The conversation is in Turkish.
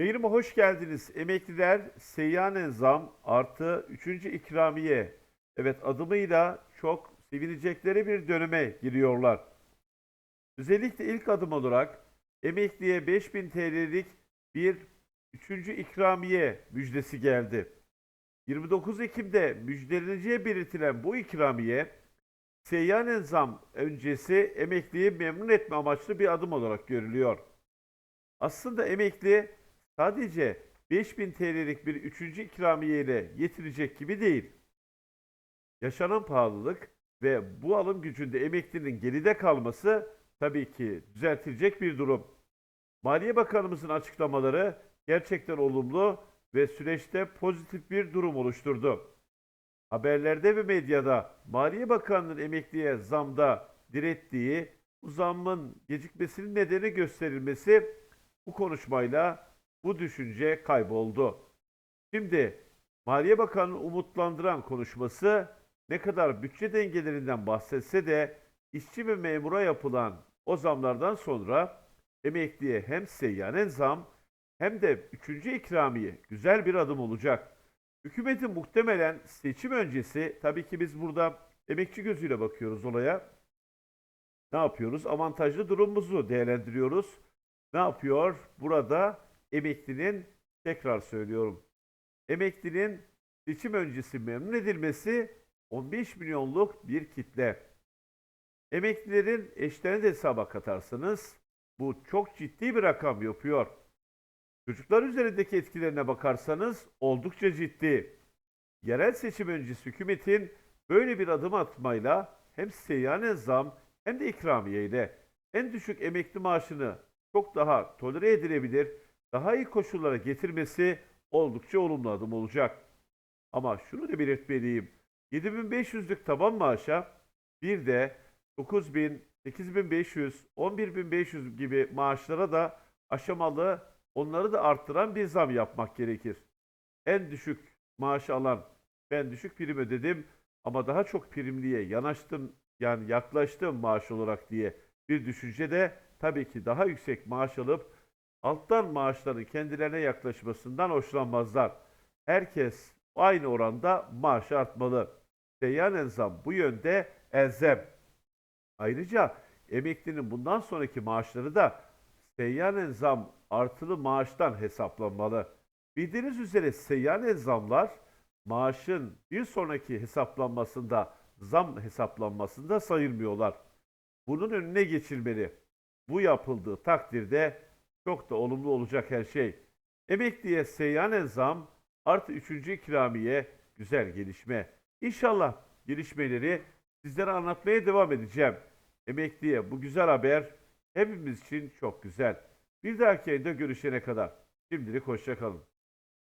Yayınıma hoş geldiniz. Emekliler seyyanen zam artı 3. ikramiye. Evet adımıyla çok sevinecekleri bir döneme giriyorlar. Özellikle ilk adım olarak emekliye 5000 TL'lik bir 3. ikramiye müjdesi geldi. 29 Ekim'de müjdeleneceği belirtilen bu ikramiye seyyanen zam öncesi emekliyi memnun etme amaçlı bir adım olarak görülüyor. Aslında emekli sadece 5000 TL'lik bir üçüncü ikramiye ile yetirecek gibi değil. Yaşanan pahalılık ve bu alım gücünde emeklinin geride kalması tabii ki düzeltilecek bir durum. Maliye Bakanımızın açıklamaları gerçekten olumlu ve süreçte pozitif bir durum oluşturdu. Haberlerde ve medyada Maliye Bakanı'nın emekliye zamda direttiği bu zammın gecikmesinin nedeni gösterilmesi bu konuşmayla bu düşünce kayboldu. Şimdi Maliye Bakanı'nın umutlandıran konuşması ne kadar bütçe dengelerinden bahsetse de işçi ve memura yapılan o zamlardan sonra emekliye hem seyyanen zam hem de üçüncü ikramiye güzel bir adım olacak. Hükümetin muhtemelen seçim öncesi, tabii ki biz burada emekçi gözüyle bakıyoruz olaya. Ne yapıyoruz? Avantajlı durumumuzu değerlendiriyoruz. Ne yapıyor? Burada emeklinin, tekrar söylüyorum, emeklinin seçim öncesi memnun edilmesi 15 milyonluk bir kitle. Emeklilerin eşlerini de hesaba katarsanız bu çok ciddi bir rakam yapıyor. Çocuklar üzerindeki etkilerine bakarsanız oldukça ciddi. Yerel seçim öncesi hükümetin böyle bir adım atmayla hem seyyanen zam hem de ikramiye ile en düşük emekli maaşını çok daha tolere edilebilir, daha iyi koşullara getirmesi oldukça olumlu adım olacak. Ama şunu da belirtmeliyim. 7500'lük taban maaşa bir de 9000, 8500, 11500 gibi maaşlara da aşamalı onları da arttıran bir zam yapmak gerekir. En düşük maaş alan ben düşük prim ödedim ama daha çok primliye yanaştım yani yaklaştım maaş olarak diye bir düşünce de tabii ki daha yüksek maaş alıp alttan maaşların kendilerine yaklaşmasından hoşlanmazlar. Herkes aynı oranda maaş artmalı. Seyyanen zam bu yönde elzem. Ayrıca emeklinin bundan sonraki maaşları da seyyanen zam artılı maaştan hesaplanmalı. Bildiğiniz üzere seyyanen zamlar maaşın bir sonraki hesaplanmasında zam hesaplanmasında sayılmıyorlar. Bunun önüne geçilmeli. Bu yapıldığı takdirde çok da olumlu olacak her şey. Emekliye seyyanen zam artı üçüncü ikramiye güzel gelişme. İnşallah gelişmeleri sizlere anlatmaya devam edeceğim. Emekliye bu güzel haber hepimiz için çok güzel. Bir dahaki yayında görüşene kadar şimdilik hoşçakalın.